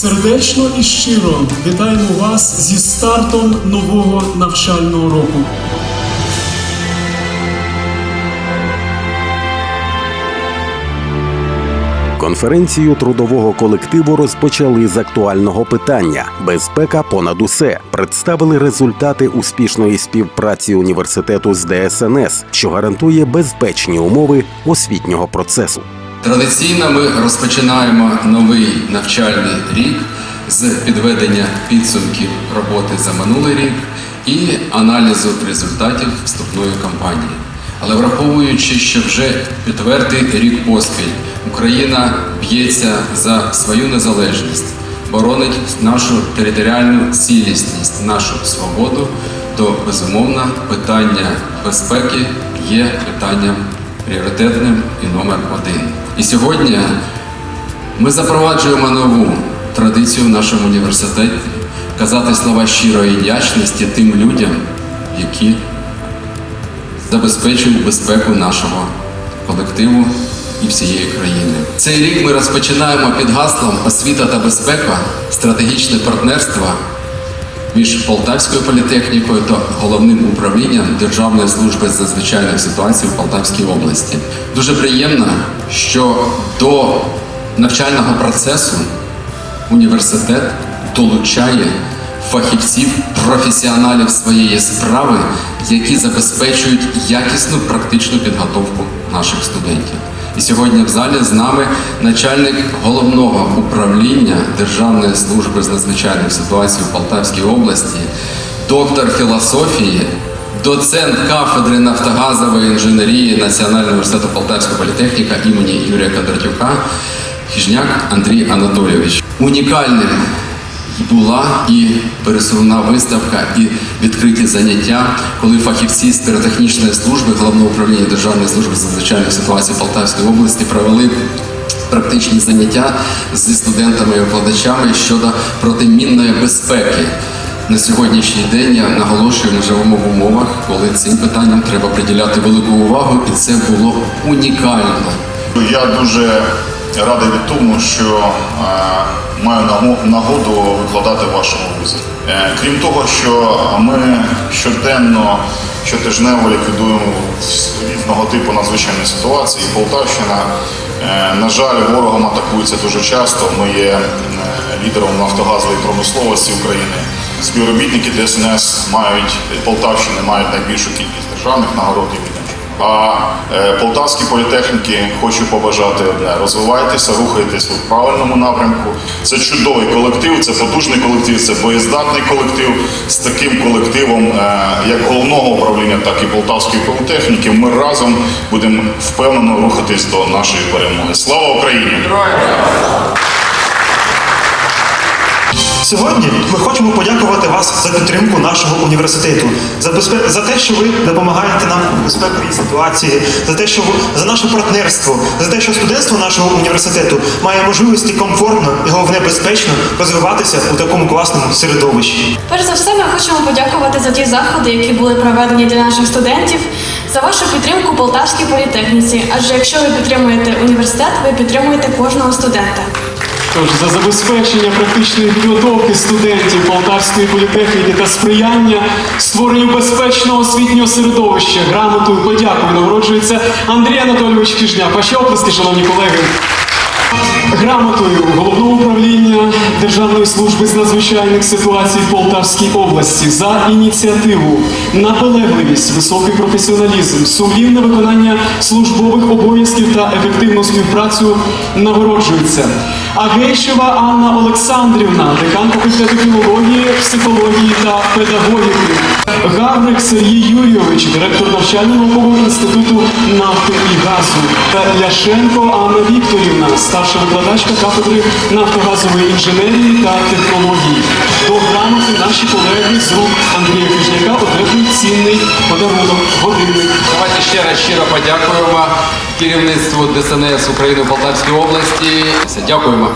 Сердечно і щиро вітаємо вас зі стартом нового навчального року. Конференцію трудового колективу розпочали з актуального питання безпека понад усе. Представили результати успішної співпраці університету з ДСНС, що гарантує безпечні умови освітнього процесу. Традиційно ми розпочинаємо новий навчальний рік з підведення підсумків роботи за минулий рік і аналізу результатів вступної кампанії. Але враховуючи, що вже четвертий рік поспіль Україна б'ється за свою незалежність, боронить нашу територіальну цілісність, нашу свободу, то безумовно питання безпеки є питанням пріоритетним і номер один. І сьогодні ми запроваджуємо нову традицію в нашому університеті казати слова щирої вдячності тим людям, які забезпечують безпеку нашого колективу і всієї країни. Цей рік ми розпочинаємо під гаслом освіта та безпека, стратегічне партнерство між Полтавською політехнікою та головним управлінням Державної служби з надзвичайних ситуацій в Полтавській області. Дуже приємно, що до навчального процесу університет долучає фахівців, професіоналів своєї справи, які забезпечують якісну практичну підготовку наших студентів. І сьогодні в залі з нами начальник головного управління Державної служби з надзвичайних ситуацій в Полтавській області, доктор філософії, доцент кафедри нафтогазової інженерії Національного університету Полтавська політехніка імені Юрія Кондратюка Хіжняк Андрій Анатолійович. Унікальним була і пересувна виставка, і відкриті заняття, коли фахівці з піротехнічної служби головного управління Державної служби з надзвичайних ситуацій Полтавської області провели практичні заняття зі студентами і викладачами щодо протимінної безпеки. На сьогоднішній день я наголошую, ми живемо в умовах, коли цим питанням треба приділяти велику увагу, і це було унікально. Я дуже радий від тому, що е, маю наго- нагоду викладати в вашому вузі. Е, крім того, що ми щоденно, щотижнево ліквідуємо різного типу надзвичайні ситуації. Полтавщина, е, на жаль, ворогом атакується дуже часто. Ми є лідером нафтогазової промисловості України. Співробітники ДСНС мають Полтавщини мають найбільшу кількість державних нагород. А е, полтавські політехніки хочу побажати одне: розвивайтеся, рухайтеся в правильному напрямку. Це чудовий колектив, це потужний колектив, це боєздатний колектив. З таким колективом, е, як головного управління, так і полтавської політехніки, ми разом будемо впевнено рухатись до нашої перемоги. Слава Україні! Сьогодні ми хочемо подякувати вас за підтримку нашого університету, за безпе... за те, що ви допомагаєте нам у безпековій ситуації, за те, що за наше партнерство, за те, що студентство нашого університету має можливості комфортно і головне безпечно розвиватися у такому класному середовищі. Перш за все, ми хочемо подякувати за ті заходи, які були проведені для наших студентів, за вашу підтримку Полтавській політехніці. Адже якщо ви підтримуєте університет, ви підтримуєте кожного студента. Тож за забезпечення практичної підготовки студентів Полтавської політехніки та сприяння створенню безпечного освітнього середовища грамотою подякою нагороджується Андрій Анатолійович Кижняк. Ваші оплески, шановні колеги. Грамотою головного управління Державної служби з надзвичайних ситуацій в Полтавській області за ініціативу, наполегливість, високий професіоналізм, сумлінне виконання службових обов'язків та ефективну співпрацю нагороджується. Агейшева Анна Олександрівна, декан факультету філології, психології та педагогіки. Гаврик Сергій Юрійович, директор навчально-наукового інституту нафти і газу. Та Ляшенко Анна Вікторівна, старша викладачка кафедри нафтогазової інженерії та технології. До грамоти наші колеги з рук Андрія Кижняка одержують цінний подарунок годинник. Давайте ще раз щиро подякуємо керівництву ДСНС України в Полтавській області. Дякуємо.